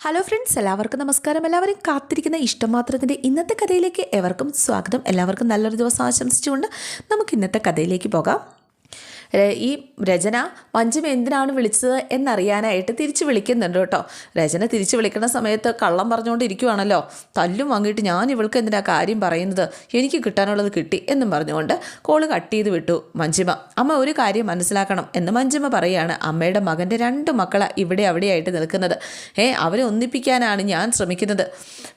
Hello friends എല്ലാവർക്കും നമസ്കാരം. എല്ലാവരും കാത്തിരിക്കുന്ന ഇഷ്ടം മാത്രത്തിന്റെ ഇന്നത്തെ കഥയിലേക്ക് എവർക്കും സ്വാഗതം. എല്ലാവർക്കും നല്ലൊരു ദിവസം ആശംസിച്ചുകൊണ്ട് നമുക്ക് ഇന്നത്തെ കഥയിലേക്ക് പോകാം. ഈ രചന മഞ്ജുമ എന്തിനാണ് വിളിച്ചത് എന്നറിയാനായിട്ട് തിരിച്ച് വിളിക്കുന്നുണ്ട് കേട്ടോ. രചന തിരിച്ച് വിളിക്കുന്ന സമയത്ത് കള്ളം പറഞ്ഞുകൊണ്ടിരിക്കുവാണല്ലോ. തല്ലും വാങ്ങിയിട്ട് ഞാൻ ഇവൾക്ക് എന്തിനാ കാര്യം പറയുന്നത്? എനിക്ക് കിട്ടാനുള്ളത് കിട്ടി എന്നും പറഞ്ഞുകൊണ്ട് കോൾ കട്ട് ചെയ്ത് വിട്ടു. മഞ്ജിമ അമ്മ ഒരു കാര്യം മനസ്സിലാക്കണം എന്ന് മഞ്ജിമ പറയുകയാണ് അമ്മയുടെ മകന്റെ രണ്ട് മക്കളാണ് ഇവിടെ അവിടെയായിട്ട് നിൽക്കുന്നത്. ഏ അവരെ ഒന്നിപ്പിക്കാനാണ് ഞാൻ ശ്രമിക്കുന്നത്.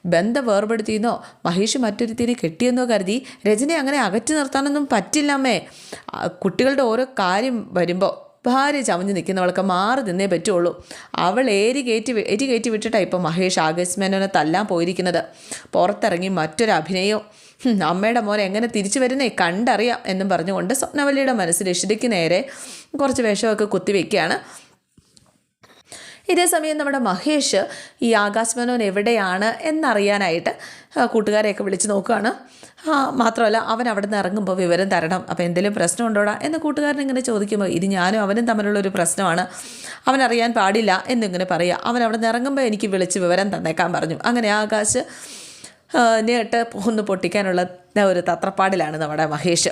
ബന്ധം വേർപെടുത്തിയെന്നോ മഹേഷ് മറ്റൊരുത്തിനെ കെട്ടിയെന്നോ കരുതി രജനെ അങ്ങനെ അകറ്റി നിർത്താനൊന്നും പറ്റില്ല അമ്മേ. കുട്ടികളുടെ ഓരോ കാര്യം വരുമ്പോൾ ഭാര്യ ചമഞ്ഞ് നിൽക്കുന്നവൾക്ക് മാറി നിന്നേ പറ്റുള്ളൂ. അവൾ ഏരി കയറ്റി എരി കയറ്റി വിട്ടിട്ടാണ് ഇപ്പോൾ മഹേഷ് ആകസ്മേനോനെ മേനോനെ തല്ലാൻ പോയിരിക്കുന്നത്. പുറത്തിറങ്ങി മറ്റൊരു അമ്മയുടെ മോനെ എങ്ങനെ തിരിച്ചു വരുന്നേ കണ്ടറിയാം എന്നും പറഞ്ഞുകൊണ്ട് സ്വപ്നവല്ലിയുടെ മനസ്സിൽ ഇഷിതയ്ക്ക് നേരെ കുറച്ച് വിഷമൊക്കെ കുത്തിവെക്കുകയാണ്. ഇതേ സമയം നമ്മുടെ മഹേഷ് ഈ ആകാശ് മേനോൻ എവിടെയാണ് എന്നറിയാനായിട്ട് കൂട്ടുകാരെയൊക്കെ വിളിച്ച് നോക്കുകയാണ്. മാത്രമല്ല അവൻ അവിടെ നിന്ന് ഇറങ്ങുമ്പോൾ വിവരം തരണം. അപ്പോൾ എന്തെങ്കിലും പ്രശ്നം ഉണ്ടോടാ എന്ന് കൂട്ടുകാരൻ ഇങ്ങനെ ചോദിക്കുമ്പോൾ ഇത് ഞാനും അവനും തമ്മിലുള്ള ഒരു പ്രശ്നമാണ്. അവൻ അറിയാൻ പാടില്ല എന്നിങ്ങനെ പറയുക അവൻ അവിടെ നിന്ന് ഇറങ്ങുമ്പോൾ എനിക്ക് വിളിച്ച് വിവരം തന്നേക്കാൻ പറഞ്ഞു. അങ്ങനെ ആകാശ് നേട്ട് ഒന്ന് പൊട്ടിക്കാനുള്ള ഒരു തത്രപ്പാടിലാണ് നമ്മുടെ മഹേഷ്.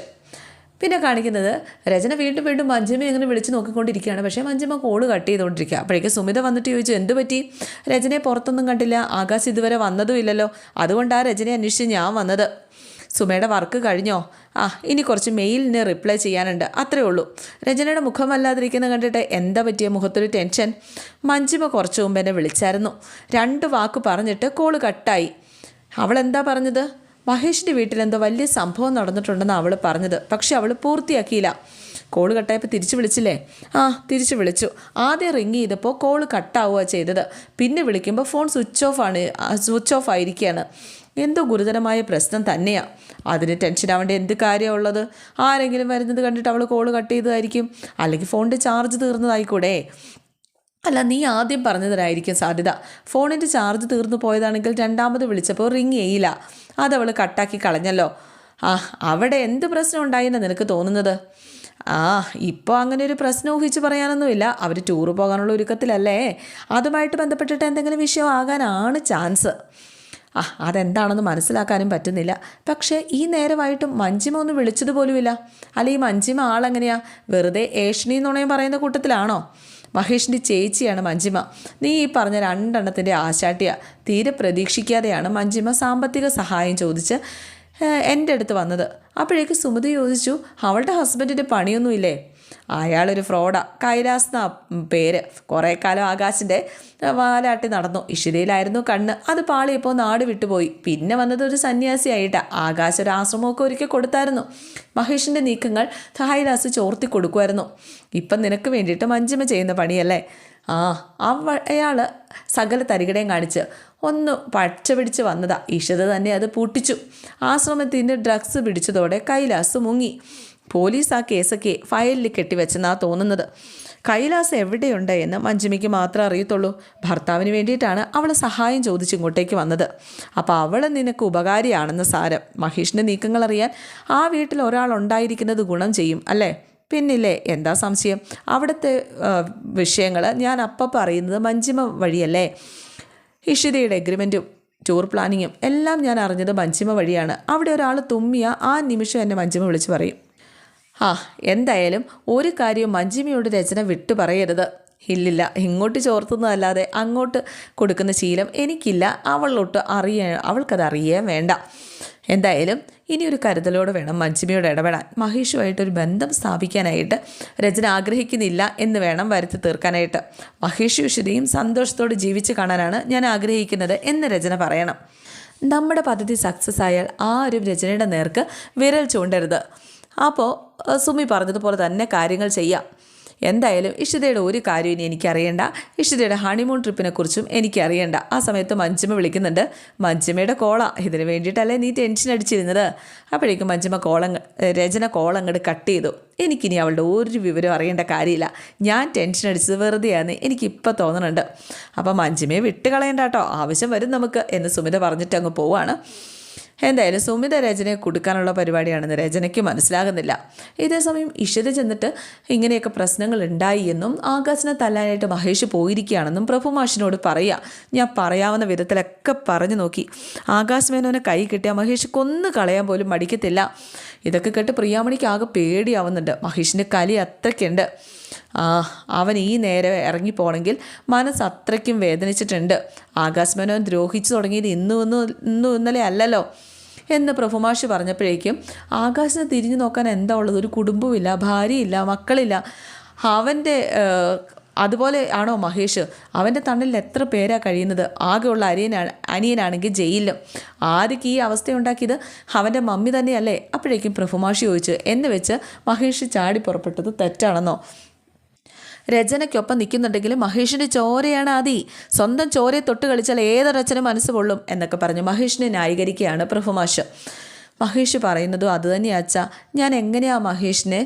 പിന്നെ കാണിക്കുന്നത് രചന വീണ്ടും വീണ്ടും മഞ്ജിമ ഇങ്ങനെ വിളിച്ച് നോക്കിക്കൊണ്ടിരിക്കുകയാണ്. പക്ഷേ മഞ്ജിമ കോൾ കട്ട് ചെയ്തുകൊണ്ടിരിക്കുക. അപ്പോഴേക്കും സുമിത വന്നിട്ട് ചോദിച്ചു എന്ത് പറ്റി? രചനയെ പുറത്തൊന്നും കണ്ടില്ല. ആകാശ് ഇതുവരെ വന്നതും ഇല്ലല്ലോ. അതുകൊണ്ടാണ് രചനയെ അന്വേഷിച്ച് ഞാൻ വന്നത്. സുമയുടെ വർക്ക് കഴിഞ്ഞോ? ആ ഇനി കുറച്ച് മെയിലിന് റിപ്ലൈ ചെയ്യാനുണ്ട്. അത്രേ ഉള്ളൂ. രചനയുടെ മുഖമല്ലാതിരിക്കുന്ന കണ്ടിട്ട് എന്താ പറ്റിയ മുഖത്തൊരു ടെൻഷൻ മഞ്ജിമ കുറച്ച് മുമ്പ് എന്നെ വിളിച്ചായിരുന്നു. രണ്ട് വാക്ക് പറഞ്ഞിട്ട് കോൾ കട്ടായി അവൾ എന്താ പറഞ്ഞത്? മഹേഷിന്റെ വീട്ടിലെന്തോ വലിയ സംഭവം നടന്നിട്ടുണ്ടെന്ന് അവൾ പറഞ്ഞത്. പക്ഷെ അവൾ പൂർത്തിയാക്കിയില്ല. കോൾ കട്ടായപ്പോൾ തിരിച്ചു വിളിച്ചില്ലേ? ആ തിരിച്ചു വിളിച്ചു. ആദ്യം റിങ് ചെയ്തപ്പോൾ കോൾ കട്ടാവുക ചെയ്തത്. പിന്നെ വിളിക്കുമ്പോൾ ഫോൺ സ്വിച്ച് ഓഫ് ആണ് സ്വിച്ച് ഓഫ് ആയിരിക്കുകയാണ് എന്തോ ഗുരുതരമായ പ്രശ്നം തന്നെയാണ് അതിന് ടെൻഷൻ ആവേണ്ട എന്ത് കാര്യമുള്ളത് ആരെങ്കിലും വരുന്നത് കണ്ടിട്ട് അവൾ കോൾ കട്ട് ചെയ്തതായിരിക്കും. അല്ലെങ്കിൽ ഫോണിന്റെ ചാർജ് തീർന്നതായിക്കൂടെ? അല്ല നീ ആദ്യം പറഞ്ഞതിനായിരിക്കും സാധ്യത. ഫോണിന്റെ ചാർജ് തീർന്നു പോയതാണെങ്കിൽ രണ്ടാമത് വിളിച്ചപ്പോൾ റിങ് ചെയ്യില്ല. അതവൾ കട്ടാക്കി കളഞ്ഞല്ലോ. ആ അവിടെ എന്ത് പ്രശ്നം ഉണ്ടായെന്ന് നിനക്ക് തോന്നുന്നത്? ആ ഇപ്പോൾ അങ്ങനെ ഒരു പ്രശ്നം ഊഹിച്ച് പറയാനൊന്നുമില്ല. അവർ ടൂറ് പോകാനുള്ള ഒരുക്കത്തിലല്ലേ? അതുമായിട്ട് ബന്ധപ്പെട്ടിട്ട് എന്തെങ്കിലും വിഷയം ആകാനാണ് ചാൻസ്. ആ അതെന്താണെന്ന് മനസ്സിലാക്കാനും പറ്റുന്നില്ല. പക്ഷേ ഈ നേരമായിട്ടും മഞ്ജിമ ഒന്ന് വിളിച്ചതുപോലുമില്ല. അല്ല ഈ മഞ്ജിമ ആളെങ്ങനെയാ? വെറുതെ ഏഷണി എന്നുണയും പറയുന്ന കൂട്ടത്തിലാണോ? മഹേഷിന്റെ ചേച്ചിയാണ് മഞ്ജിമ. നീ ഈ പറഞ്ഞ രണ്ടെണ്ണത്തിന്റെ ആശാട്ടിയ. തീരെ പ്രതീക്ഷിക്കാതെയാണ് മഞ്ജിമ സാമ്പത്തിക സഹായം ചോദിച്ച് എന്റെ അടുത്ത് വന്നത്. അപ്പോഴേക്ക് സുമതി ചോദിച്ചു അവളുടെ ഹസ്ബൻഡിന്റെ പണിയൊന്നുമില്ലേ? അയാളൊരു ഫ്രോഡാ കൈലാസ് എന്നാ പേര്. കുറേ കാലം ആകാശിന്റെ വാലാട്ടി നടന്നു. ഇഷിരയിലായിരുന്നു കണ്ണ്. അത് പാളിയപ്പോൾ നാട് വിട്ടുപോയി. പിന്നെ വന്നത് ഒരു സന്യാസിയായിട്ടാ. ആകാശ ഒരു ആശ്രമമൊക്കെ ഒരുക്കി കൊടുത്തായിരുന്നു. മഹേഷിന്റെ നീക്കങ്ങൾ കൈലാസ് ചോർത്തി കൊടുക്കുമായിരുന്നു. ഇപ്പം നിനക്ക് വേണ്ടിയിട്ട് മഞ്ജിമ ചെയ്യുന്ന പണിയല്ലേ? ആ അവ അയാൾ സകല തരികടയും കാണിച്ച് ഒന്ന് പച്ച പിടിച്ച് വന്നതാ. ഇഷിത തന്നെ അത് പൂട്ടിച്ചു. ആശ്രമത്തിന്റെ ഡ്രഗ്സ് പിടിച്ചതോടെ കൈലാസ് മുങ്ങി. പോലീസ് ആ കേസൊക്കെ ഫയലിൽ കെട്ടിവെച്ചെന്നാ തോന്നുന്നത്. കൈലാസ് എവിടെയുണ്ട് എന്ന് മഞ്ജുമിക്ക് മാത്രമേ അറിയത്തുള്ളൂ. ഭർത്താവിന് വേണ്ടിയിട്ടാണ് അവൾ സഹായം ചോദിച്ച് ഇങ്ങോട്ടേക്ക് വന്നത്. അപ്പോൾ അവൾ നിനക്ക് ഉപകാരിയാണെന്ന് സാരം. മഹേഷിന്റെ നീക്കങ്ങൾ അറിയാൻ ആ വീട്ടിൽ ഒരാൾ ഉണ്ടായിരിക്കുന്നത് ഗുണം ചെയ്യും അല്ലേ? പിന്നില്ലേ? എന്താ സംശയം? അവിടുത്തെ വിഷയങ്ങൾ ഞാൻ അപ്പം പറയുന്നത് മഞ്ജിമ വഴിയല്ലേ? ഇഷിതയുടെ എഗ്രിമെന്റും ടൂർ പ്ലാനിങ്ങും എല്ലാം ഞാൻ അറിഞ്ഞത് മഞ്ജിമ വഴിയാണ്. അവിടെ ഒരാൾ തുമ്മിയ ആ നിമിഷം എന്നെ മഞ്ജിമ വിളിച്ച് പറയും. ആ എന്തായാലും ഒരു കാര്യവും മഞ്ജിമയോട് രചന വിട്ടു പറയരുത്. ഇല്ലില്ല ഇങ്ങോട്ട് ചോർത്തുന്നതല്ലാതെ അങ്ങോട്ട് കൊടുക്കുന്ന ശീലം എനിക്കില്ല. അവളൊട്ട് അറിയ അവൾക്കത് അറിയാൻ വേണ്ട. എന്തായാലും ഇനി ഒരു കരുതലോടെ വേണം മഞ്ജിമയോട് ഇടപെടാൻ. മഹേഷുമായിട്ടൊരു ബന്ധം സ്ഥാപിക്കാനായിട്ട് രചന ആഗ്രഹിക്കുന്നില്ല എന്ന് വേണം വരുത്തി തീർക്കാനായിട്ട്. മഹേഷ് വിശുദ്ധയും സന്തോഷത്തോടെ ജീവിച്ച് കാണാനാണ് ഞാൻ ആഗ്രഹിക്കുന്നത് എന്ന് രചന പറയണം. നമ്മുടെ പദ്ധതി സക്സസ് ആയാൽ ആരും രചനയുടെ നേർക്ക് വിരൽ ചൂണ്ടരുത്. അപ്പോൾ സുമി പറഞ്ഞതുപോലെ തന്നെ കാര്യങ്ങൾ ചെയ്യാം. എന്തായാലും ഇഷിതയുടെ ഒരു കാര്യം ഇനി എനിക്കറിയണ്ട. ഇഷിതയുടെ ഹണിമൂൺ ട്രിപ്പിനെക്കുറിച്ചും എനിക്കറിയണ്ട. ആ സമയത്ത് മഞ്ജിമ വിളിക്കുന്നുണ്ട്. മഞ്ജിമയുടെ കോള. ഇതിന് വേണ്ടിയിട്ടല്ലേ നീ ടെൻഷൻ അടിച്ചിരുന്നത്? അപ്പോഴേക്കും മഞ്ജിമ കോളങ്ങ് രചന കോളങ്ങട് കട്ട് ചെയ്തു. എനിക്കിനി അവളുടെ ഒരു വിവരം അറിയേണ്ട കാര്യമില്ല. ഞാൻ ടെൻഷൻ അടിച്ചത് വെറുതെയാന്ന് എനിക്കിപ്പോൾ തോന്നുന്നുണ്ട് അപ്പം മഞ്ജിമയെ വിട്ട് കളയണ്ട കേട്ടോ. ആവശ്യം വരും നമുക്ക് എന്ന് സുമിത പറഞ്ഞിട്ട് അങ്ങ് പോവാണ്. എന്തായാലും സുമിത രചനയെ കൊടുക്കാനുള്ള പരിപാടിയാണെന്ന് രചനയ്ക്ക് മനസ്സിലാകുന്നില്ല. ഇതേസമയം ഇഷിത ചെന്നിട്ട് ഇങ്ങനെയൊക്കെ പ്രശ്നങ്ങൾ ഉണ്ടായി എന്നും ആകാശിനെ തല്ലാനായിട്ട് മഹേഷ് പോയിരിക്കുകയാണെന്നും പ്രഭുമാഷിനോട് പറയുക ഞാൻ പറയാവുന്ന വിധത്തിലൊക്കെ പറഞ്ഞു നോക്കി. ആകാശ് മേനോനെ കൈ കിട്ടിയ മഹേഷ് കൊന്നു കളയാൻ പോലും മടിക്കത്തില്ല. ഇതൊക്കെ കേട്ട് പ്രിയാമണിക്ക് ആകെ പേടിയാവുന്നുണ്ട്. മഹേഷിന്റെ കലി അത്രയ്ക്കുണ്ട്. ആ അവൻ ഈ നേരെ ഇറങ്ങിപ്പോണെങ്കിൽ മനസ്സ് അത്രയ്ക്കും വേദനിച്ചിട്ടുണ്ട്. ആകാശ് മേനോൻ ദ്രോഹിച്ചു തുടങ്ങിയത് ഇന്നും ഇന്നും ഇന്നും ഇന്നലെ അല്ലല്ലോ. എന്ന് പ്രഭുമാഷ് പറഞ്ഞപ്പോഴേക്കും ആകാശിനെ തിരിഞ്ഞു നോക്കാൻ എന്താ ഉള്ളത്? ഒരു കുടുംബമില്ല ഭാര്യയില്ല മക്കളില്ല. അവന്റെ അതുപോലെ ആണോ മഹേഷ്? അവന്റെ തണ്ണിൽ എത്ര പേരാ കഴിയുന്നത്? ആകെയുള്ള അനിയനാണ് അനിയനാണെങ്കിൽ ജയിലിലും. ആദ്യക്ക് ഈ അവസ്ഥ ഉണ്ടാക്കിയത് അവന്റെ മമ്മി തന്നെയല്ലേ? അപ്പോഴേക്കും പ്രഭുമാഷി ചോദിച്ചു എന്ന് വെച്ച് മഹേഷ് ചാടി പുറപ്പെട്ടത് തെറ്റാണെന്നോ? രചനയ്ക്കൊപ്പം നിൽക്കുന്നുണ്ടെങ്കിൽ മഹേഷിന്റെ ചോരയാണ് ആദി. സ്വന്തം ചോരയെ തൊട്ട് കളിച്ചാൽ ഏതൊരച്ഛനും മനസ്സ് കൊള്ളും എന്നൊക്കെ പറഞ്ഞു മഹേഷിനെ ന്യായീകരിക്കുകയാണ് പ്രഭുമാഷ് മഹേഷ് പറയുന്നതും അതുതന്നെയാ അച്ഛാ. ഞാൻ എങ്ങനെയാണ് മഹേഷിനെ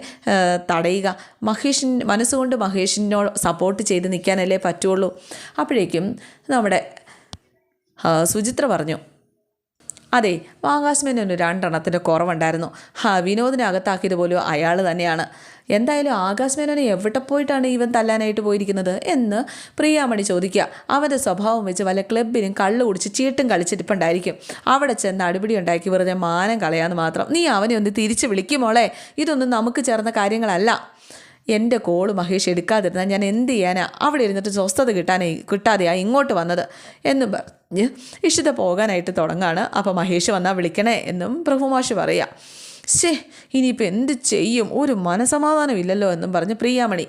തടയുക? മഹേഷിൻ മനസ്സുകൊണ്ട് മഹേഷിനോട് സപ്പോർട്ട് ചെയ്ത് നിൽക്കാനല്ലേ പറ്റുള്ളൂ? അപ്പോഴേക്കും നമ്മുടെ സുചിത്ര പറഞ്ഞു. അതെ ആകാശമേനൊരു രണ്ടെണ്ണത്തിന്റെ കുറവുണ്ടായിരുന്നു. ഹാ വിനോദിനെ അകത്താക്കിയത് പോലും അയാൾ തന്നെയാണ്. എന്തായാലും ആകാശമേനോനെ എവിടെ പോയിട്ടാണ് ഇവൻ തല്ലാനായിട്ട് പോയിരിക്കുന്നത് എന്ന് പ്രിയാമണി ചോദിക്കുക. അവന്റെ സ്വഭാവം വെച്ച് വല്ല ക്ലബിനും കള്ളു കുടിച്ച് ചീട്ടും കളിച്ചിരിപ്പുണ്ടായിരിക്കും. അവിടെ ചെന്ന് അടിപിടി ഉണ്ടാക്കി വെറുതെ മാനം കളയാന്ന് മാത്രം. നീ അവനെ ഒന്ന് തിരിച്ച് വിളിക്കുമോളെ ഇതൊന്നും നമുക്ക് ചേർന്ന കാര്യങ്ങളല്ല. എന്റെ കോൾ മഹേഷ് എടുക്കാതിരുന്നാൽ ഞാൻ എന്ത് ചെയ്യാനാ? അവിടെ ഇരുന്നിട്ട് സ്വസ്ഥത കിട്ടാനേ കിട്ടാതെയാ ഇങ്ങോട്ട് വന്നത് എന്നും പറഞ്ഞ് ഇഷിത പോകാനായിട്ട് തുടങ്ങാണ്. അപ്പോൾ മഹേഷ് വന്നാൽ വിളിക്കണേ എന്നും പ്രഭുമാഷ് പറയുക ശേ ഇനിയിപ്പോൾ എന്ത് ചെയ്യും? ഒരു മനസമാധാനം ഇല്ലല്ലോ എന്നും പറഞ്ഞ് പ്രിയാമണി.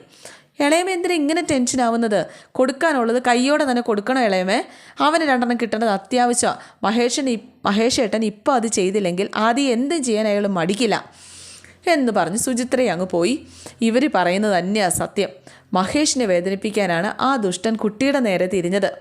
ഇളയമ എന്തിനാ ഇങ്ങനെ ടെൻഷനാവുന്നത് കൊടുക്കാനുള്ളത് കൈയോടെ തന്നെ കൊടുക്കണം ഇളയമേ അവന് രണ്ടെണ്ണം കിട്ടേണ്ടത് അത്യാവശ്യമാണ് മഹേഷൻ മഹേഷ് ഏട്ടൻ ഇപ്പോൾ അത് ചെയ്തില്ലെങ്കിൽ ആദ്യം എന്തും ചെയ്യാൻ അയാൾ മടിക്കില്ല. എന്ന് പറഞ്ഞ് സുചിത്രയെ അങ്ങ് പോയി. ഇവർ പറയുന്നത് തന്നെയാണ് സത്യം. മഹേഷിനെ വേദനിപ്പിക്കാനാണ് ആ ദുഷ്ടൻ കുട്ടിയുടെ നേരെ തിരിഞ്ഞത്.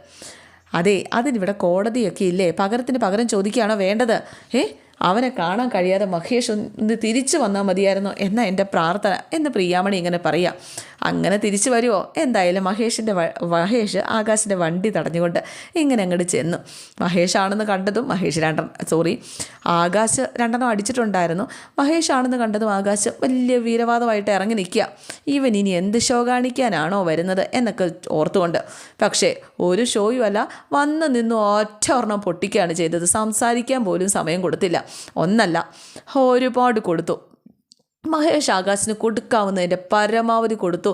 അതെ അതിനിവിടെ കോടതിയൊക്കെ ഇല്ലേ? പകരത്തിന് പകരം ചോദിക്കുകയാണോ വേണ്ടത്? ഏ അവനെ കാണാൻ കഴിയാതെ മഹേഷ് ഒന്ന് തിരിച്ചു വന്നാൽ മതിയായിരുന്നു? എന്ന എന്റെ പ്രാർത്ഥന. എന്ന് പ്രിയാമണി ഇങ്ങനെ പറയാം. അങ്ങനെ തിരിച്ചു വരുമോ എന്തായാലും മഹേഷിന്റെ മഹേഷ് ആകാശിന്റെ വണ്ടി തടഞ്ഞുകൊണ്ട് ഇങ്ങനെ അങ്ങോട്ട് ചെന്നു. മഹേഷാണെന്ന് കണ്ടതും മഹേഷ് രണ്ടെണ്ണം സോറി ആകാശ് രണ്ടെണ്ണം അടിച്ചിട്ടുണ്ടായിരുന്നു. മഹേഷാണെന്ന് കണ്ടതും ആകാശ് വലിയ വീരവാദമായിട്ട് ഇറങ്ങി നിൽക്കുക. ഇവൻ ഇനി എന്ത് ഷോ കാണിക്കാനാണോ വരുന്നത് എന്നൊക്കെ ഓർത്തുകൊണ്ട്. പക്ഷേ ഒരു ഷോയും അല്ല വന്ന് നിന്ന് ഒറ്റ ഒരെണ്ണം പൊട്ടിക്കുകയാണ് ചെയ്തത്. സംസാരിക്കാൻ പോലും സമയം കൊടുത്തില്ല. ഒന്നല്ല ഒരുപാട് കൊടുത്തു. മഹേഷ് ആകാശിന് കൊടുക്കാവുന്നതിന്റെ പരമാവധി കൊടുത്തു.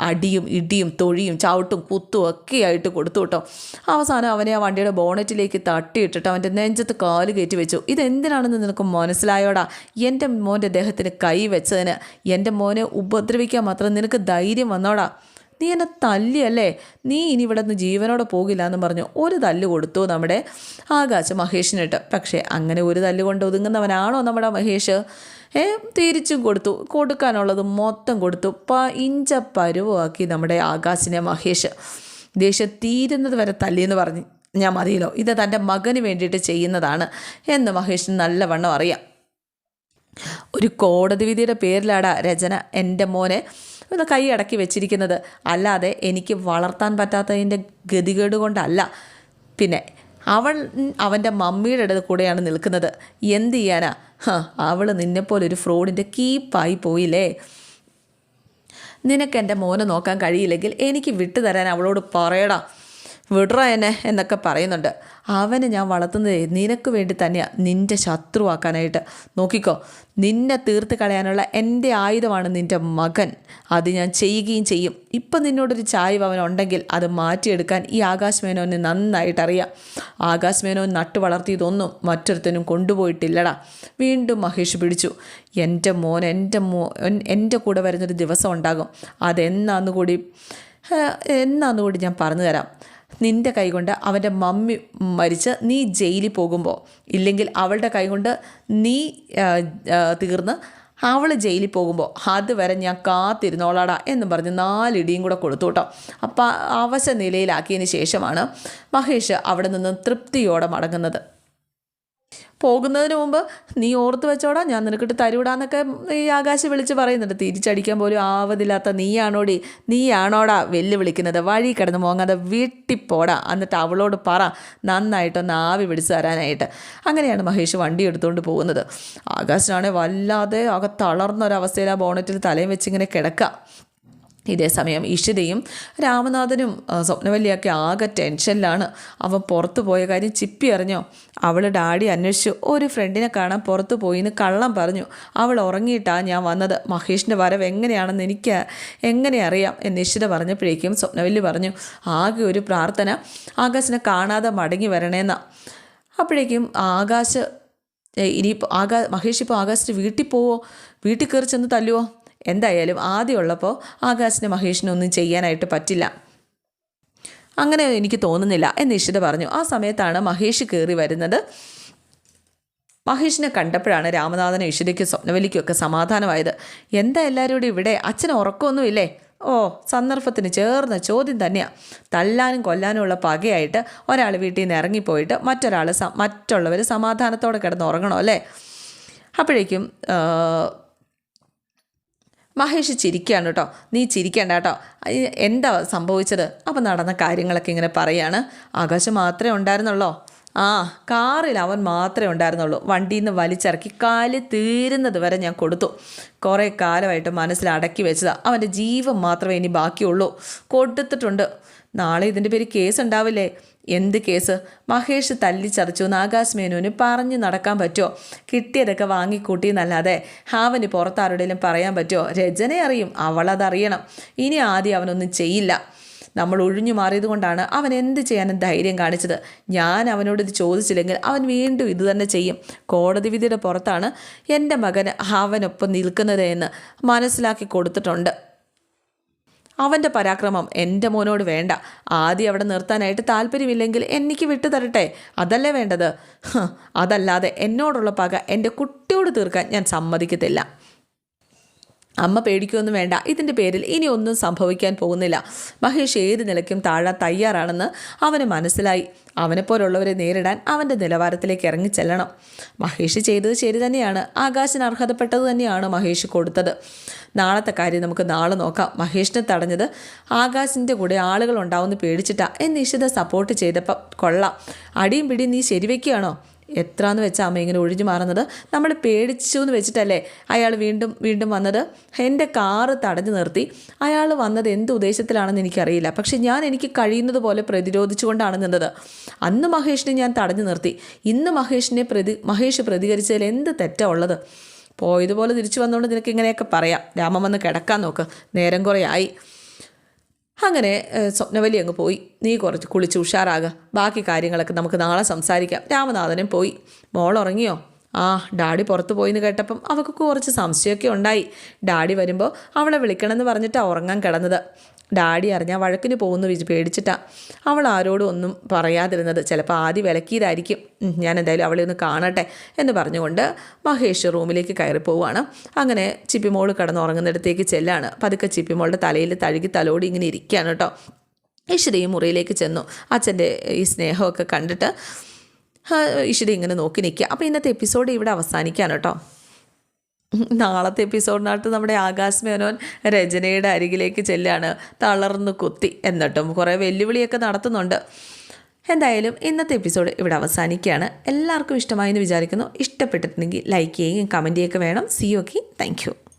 അടിയും ഇടിയും തൊഴിയും ചവിട്ടും കുത്തും ഒക്കെ ആയിട്ട് കൊടുത്തു കേട്ടോ. അവസാനം അവനെ ആ വണ്ടിയുടെ ബോണറ്റിലേക്ക് തട്ടിയിട്ടിട്ട് അവന്റെ നെഞ്ചത്ത് കാൽ കയറ്റി വെച്ചു. ഇതെന്തിനാണെന്ന് നിനക്ക് മനസ്സിലായോടാ? എന്റെ മോന്റെ ദേഹത്തിന് കൈ വെച്ചതിന്. എന്റെ മോനെ ഉപദ്രവിക്കാൻ മാത്രം നിനക്ക് ധൈര്യം വന്നോടാ. നീ എന്നെ തല്ലിയല്ലേ? നീ ഇനി ഇവിടെ നിന്ന് ജീവനോടെ പോകില്ല എന്ന് പറഞ്ഞു ഒരു തല്ല് കൊടുത്തു നമ്മുടെ ആകാശ് മഹേഷിനിട്ട്. പക്ഷേ അങ്ങനെ ഒരു തല്ല് കൊണ്ട് ഒതുങ്ങുന്നവനാണോ നമ്മുടെ മഹേഷ്? ഏ തിരിച്ചും കൊടുത്തു. കൊടുക്കാനുള്ളത് മൊത്തം കൊടുത്തു. പ ഇഞ്ച പരുവാക്കി നമ്മുടെ ആകാശിനെ മഹേഷ്. ദേഷ്യം തീരുന്നത് വരെ തല്ലിയെന്ന് പറഞ്ഞു ഞാൻ മതിയല്ലോ. ഇത് തന്റെ മകന് വേണ്ടിയിട്ട് ചെയ്യുന്നതാണ് എന്ന് മഹേഷിന് നല്ലവണ്ണം അറിയാം. ഒരു കോടതി വിധിയുടെ പേരിലാടാ രചന എന്റെ മോനെ. ഒന്ന് കൈ അടക്കി വെച്ചിരിക്കുന്നത്. അല്ലാതെ എനിക്ക് വളർത്താൻ പറ്റാത്തതിന്റെ ഗതികേട് കൊണ്ടല്ല. പിന്നെ അവൻ അവന്റെ മമ്മിയുടെ അടുത്ത് കൂടെയാണ് നിൽക്കുന്നത്. എന്ത് ചെയ്യാനാ? അവൾ നിന്നെപ്പോലെ ഒരു ഫ്രോഡിന്റെ കീപ്പായി പോയില്ലേ? നിനക്ക് എന്റെ മോനെ നോക്കാൻ കഴിയില്ലെങ്കിൽ എനിക്ക് വിട്ടുതരാൻ അവളോട് പറയടാ. വിടറ എന്നെ എന്നൊക്കെ പറയുന്നുണ്ട്. അവനെ ഞാൻ വളർത്തുന്നത് നിനക്ക് വേണ്ടി തന്നെയാണ് നിന്റെ ശത്രുവാക്കാനായിട്ട്. നോക്കിക്കോ നിന്നെ തീർത്ത് കളയാനുള്ള എന്റെ ആയുധമാണ് നിന്റെ മകൻ. അത് ഞാൻ ചെയ്യുകയും ചെയ്യും. ഇപ്പം നിന്നോടൊരു ചായ്വ് അവനുണ്ടെങ്കിൽ അത് മാറ്റിയെടുക്കാൻ ഈ ആകാശ് നന്നായിട്ടറിയാം നന്നായിട്ട് നട്ടു വളർത്തിയതൊന്നും മറ്റൊരുത്തനും കൊണ്ടുപോയിട്ടില്ലടാ. വീണ്ടും മഹേഷ് പിടിച്ചു. എന്റെ മോൻ എന്റെ മോ എന്റെ കൂടെ വരുന്നൊരു ദിവസം ഉണ്ടാകും. അതെന്നാന്ന് കൂടി എന്നാന്ന് കൂടി ഞാൻ പറഞ്ഞു തരാം. നിന്റെ കൈകൊണ്ട് അവന്റെ മമ്മി മരിച്ച് നീ ജയിലിൽ പോകുമ്പോൾ ഇല്ലെങ്കിൽ അവളുടെ കൈകൊണ്ട് നീ തീർന്ന് അവൾ ജയിലിൽ പോകുമ്പോൾ അതുവരെ ഞാൻ കാത്തിരുന്നോളാടാ എന്ന് പറഞ്ഞ് നാലിടിയും കൂടെ കൊടുത്തു കേട്ടോ. അപ്പം അവശ നിലയിലാക്കിയതിന് ശേഷമാണ് മഹേഷ് അവിടെ നിന്ന് തൃപ്തിയോടെ മടങ്ങുന്നത്. പോകുന്നതിന് മുമ്പ് നീ ഓർത്ത് വെച്ചോടാ ഞാൻ നിനക്കിട്ട് തരൂടാന്നൊക്കെ ഈ ആകാശം വിളിച്ച് പറയുന്നുണ്ട്. തിരിച്ചടിക്കാൻ പോലും ആവതില്ലാത്ത നീയാണോടി? നീയാണോടാ വെല്ലു വിളിക്കുന്നത് വഴി കിടന്ന് മോങ്ങാതെ വീട്ടിപ്പോടാ. എന്നിട്ട് അവളോട് പറ നന്നായിട്ടൊന്ന് ആവി പിടിച്ച് തരാനായിട്ട്. അങ്ങനെയാണ് മഹേഷ് വണ്ടി എടുത്തുകൊണ്ട് പോകുന്നത്. ആകാശനാണെ വല്ലാതെ അകത്തളർന്ന ഒരവസ്ഥയിൽ ആ ബോണറ്റിൽ തലയും വെച്ചിങ്ങനെ കിടക്കുക ഇതേ സമയം ഇഷിതയും രാമനാഥനും സ്വപ്നവല്ലിയൊക്കെ ആകെ ടെൻഷനിലാണ്. അവൻ പുറത്തു പോയ കാര്യം ചിപ്പി അറിഞ്ഞോ? അവൾ ഡാഡി അന്വേഷിച്ചു. ഒരു ഫ്രണ്ടിനെ കാണാൻ പുറത്തു പോയിന്ന് കള്ളം പറഞ്ഞു. അവൾ ഉറങ്ങിയിട്ടാണ് ഞാൻ വന്നത്. മഹേഷിന്റെ വരവ് എങ്ങനെയാണെന്ന് എനിക്ക് എങ്ങനെ അറിയാം എന്ന് ഇഷിത പറഞ്ഞപ്പോഴേക്കും സ്വപ്നവല്ലി പറഞ്ഞു ആകെ ഒരു പ്രാർത്ഥന. ആകാശിനെ കാണാതെ മടങ്ങി വരണേന്നാ. അപ്പോഴേക്കും ആകാശ് ഇനിയിപ്പോൾ ആകാ മഹേഷ് ഇപ്പോൾ ആകാശിന്റെ വീട്ടിൽ പോവോ? വീട്ടിൽ കയറി ചെന്ന് തല്ലുവോ? എന്തായാലും ആദ്യമുള്ളപ്പോൾ ആകാശിന് മഹേഷിനൊന്നും ചെയ്യാനായിട്ട് പറ്റില്ല. അങ്ങനെ എനിക്ക് തോന്നുന്നില്ല എന്ന് ഇഷിത പറഞ്ഞു. ആ സമയത്താണ് മഹേഷ് കയറി വരുന്നത്. മഹേഷിനെ കണ്ടപ്പോഴാണ് രാമനാഥനും ഇഷിതയ്ക്കും സ്വപ്നവലിക്കുമൊക്കെ സമാധാനമായത്. എന്താ എല്ലാവരും കൂടി ഇവിടെ? അച്ഛന് ഉറക്കമൊന്നുമില്ലേ? ഓ സന്ദർഭത്തിന് ചേർന്ന ചോദ്യം തന്നെയാണ് തല്ലാനും കൊല്ലാനും ഉള്ള പകയായിട്ട് ഒരാൾ വീട്ടിൽ നിന്ന് ഇറങ്ങിപ്പോയിട്ട് മറ്റൊരാൾ മറ്റുള്ളവർ സമാധാനത്തോടെ കിടന്ന് ഉറങ്ങണം അല്ലേ? അപ്പോഴേക്കും മഹേഷ് ചിരിക്കുകയാണ് കേട്ടോ. നീ ചിരിക്കേണ്ട കേട്ടോ. എന്താ സംഭവിച്ചത്? അപ്പം നടന്ന കാര്യങ്ങളൊക്കെ ഇങ്ങനെ പറയാണ്. ആകാശം മാത്രമേ ഉണ്ടായിരുന്നുള്ളോ? ആ കാറിൽ അവൻ മാത്രമേ ഉണ്ടായിരുന്നുള്ളൂ. വണ്ടിയിൽ നിന്ന് വലിച്ചിറക്കി കാൽ തീരുന്നത് വരെ ഞാൻ കൊടുത്തു. കുറേ കാലമായിട്ട് മനസ്സിൽ അടക്കി വെച്ചതാണ് അവന്റെ ജീവൻ മാത്രമേ ഇനി ബാക്കിയുള്ളൂ. കൊടുത്തിട്ടുണ്ട്. നാളെ ഇതിന്റെ പേര് കേസ് ഉണ്ടാവില്ലേ എന്ത് കേസ്? മഹേഷ് തല്ലിച്ചതച്ചു. എന്ന് മേനോന് പറഞ്ഞു നടക്കാൻ പറ്റുമോ? കിട്ടിയതൊക്കെ വാങ്ങിക്കൂട്ടി എന്നല്ലാതെ അവന് പുറത്താരുടെയും പറയാൻ പറ്റുമോ? രചന അറിയും. അവളതറിയണം. ഇനി ആദ്യം അവനൊന്നും ചെയ്യില്ല. നമ്മൾ ഒഴിഞ്ഞു മാറിയതുകൊണ്ടാണ് അവൻ എന്ത് ചെയ്യാനും ധൈര്യം കാണിച്ചത്. ഞാൻ അവനോട് ഇത് ചോദിച്ചില്ലെങ്കിൽ അവൻ വീണ്ടും ഇത് തന്നെ ചെയ്യും. കോടതി വിധിയുടെ പുറത്താണ് എന്റെ മകൻ അവനൊപ്പം നിൽക്കുന്നത് എന്ന് മനസ്സിലാക്കി കൊടുത്തിട്ടുണ്ട്. അവന്റെ പരാക്രമം എന്റെ മോനോട് വേണ്ട. ആദ്യം അവിടെ നിർത്താനായിട്ട് താല്പര്യമില്ലെങ്കിൽ എനിക്ക് വിട്ടു തരട്ടെ അതല്ലേ വേണ്ടത്? അതല്ലാതെ എന്നോടുള്ള പക എന്റെ കുട്ടിയോട് തീർക്കാൻ ഞാൻ സമ്മതിക്കത്തില്ല. അമ്മ പേടിക്കുകയൊന്നും വേണ്ട. ഇതിന്റെ പേരിൽ ഇനി ഒന്നും സംഭവിക്കാൻ പോകുന്നില്ല. മഹേഷ് ഏത് നിലയ്ക്കും താഴാൻ തയ്യാറാണെന്ന് അവന് മനസ്സിലായി. അവനെപ്പോലുള്ളവരെ നേരിടാൻ അവന്റെ നിലവാരത്തിലേക്ക് ഇറങ്ങിച്ചെല്ലണം മഹേഷ് ചെയ്തത് ശരി തന്നെയാണ്. ആകാശിന് അർഹതപ്പെട്ടത് തന്നെയാണ് മഹേഷ് കൊടുത്തത്. നാളത്തെ കാര്യം നമുക്ക് നാളെ നോക്കാം. മഹേഷിനെ തടഞ്ഞത് ആകാശിന്റെ കൂടെ ആളുകൾ ഉണ്ടാവുമെന്ന് പേടിച്ചിട്ടാ. എന്ന് സപ്പോർട്ട് ചെയ്തപ്പോൾ കൊള്ളാം. അടിയും പിടിയും നീ ശരിവെക്കുകയാണോ? എത്രാന്ന് വെച്ചാൽ അമ്മ ഇങ്ങനെ ഒഴിഞ്ഞു മാറുന്നത്. നമ്മൾ പേടിച്ചു എന്ന് വെച്ചിട്ടല്ലേ അയാൾ വീണ്ടും വീണ്ടും വന്നത്? എന്റെ കാറ് തടഞ്ഞു നിർത്തി. അയാൾ വന്നത് എന്ത് ഉദ്ദേശത്തിലാണെന്ന് എനിക്കറിയില്ല. പക്ഷെ ഞാൻ എനിക്ക് കഴിയുന്നത് പോലെ പ്രതിരോധിച്ചുകൊണ്ടാണ് നിന്നത്. അന്ന് മഹേഷിനെ ഞാൻ തടഞ്ഞു നിർത്തി. ഇന്ന് മഹേഷിനെ പ്രതി മഹേഷ് പ്രതികരിച്ചതിൽ എന്ത് തെറ്റുള്ളത് പോയതുപോലെ തിരിച്ചു വന്നുകൊണ്ട് നിനക്ക് ഇങ്ങനെയൊക്കെ പറയാം. രാമം വന്ന് കിടക്കാൻ നോക്ക്. നേരം കുറേ ആയി. അങ്ങനെ സ്വപ്നവലി അങ്ങ് പോയി. നീ കുറച്ച് കുളിച്ച് ഉഷാറാകുക ബാക്കി കാര്യങ്ങളൊക്കെ നമുക്ക് നാളെ സംസാരിക്കാം. രാമനാഥനും പോയി. മോൾ ഉറങ്ങിയോ? ആ ഡാഡി പുറത്ത് പോയിന്ന് കേട്ടപ്പം അവൾക്ക് കുറച്ച് സംശയമൊക്കെ ഉണ്ടായി. ഡാഡി വരുമ്പോൾ അവളെ വിളിക്കണമെന്ന് പറഞ്ഞിട്ടാണ് ഉറങ്ങാൻ കിടന്നത്. ഡാഡി അറിഞ്ഞാൽ വഴക്കിന് പോകുന്നു പേടിച്ചിട്ടാണ് അവൾ ആരോടും ഒന്നും പറയാതിരുന്നത്. ചിലപ്പോൾ ആദ്യം വിലക്കിയതായിരിക്കും. ഞാൻ എന്തായാലും അവളെ ഒന്ന് കാണട്ടെ എന്ന് പറഞ്ഞുകൊണ്ട് മഹേഷ് റൂമിലേക്ക് കയറി പോവുകയാണ്. അങ്ങനെ ചിപ്പിമോൾ കിടന്നുറങ്ങുന്നിടത്തേക്ക് ചെല്ലാണ്. പതുക്കെ ചിപ്പിമോളുടെ തലയിൽ തഴുകി തലോടി ഇങ്ങനെ ഇരിക്കുകയാണ് കേട്ടോ. ഇഷിതയും മുറിയിലേക്ക് ചെന്നു. അച്ഛന്റെ ഈ സ്നേഹമൊക്കെ കണ്ടിട്ട് ഈശ്വരി ഇങ്ങനെ നോക്കി നിൽക്കുക. അപ്പോൾ ഇന്നത്തെ എപ്പിസോഡ് ഇവിടെ അവസാനിക്കുകയാണ് കേട്ടോ. നാളത്തെ എപ്പിസോഡിനകത്ത് നമ്മുടെ ആകാശ് മേനോൻ രചനയുടെ അരികിലേക്ക് ചെല്ലാണ് തളർന്നു കുത്തി എന്നിട്ടും കുറേ വെല്ലുവിളിയൊക്കെ നടത്തുന്നുണ്ട്. എന്തായാലും ഇന്നത്തെ എപ്പിസോഡ് ഇവിടെ അവസാനിക്കുകയാണ്. എല്ലാവർക്കും ഇഷ്ടമായി എന്ന് വിചാരിക്കുന്നു. ഇഷ്ടപ്പെട്ടിട്ടുണ്ടെങ്കിൽ ലൈക്ക് ചെയ്യുകയും കമന്റ് ചെയ്യുകയൊക്കെ വേണം. C okay thank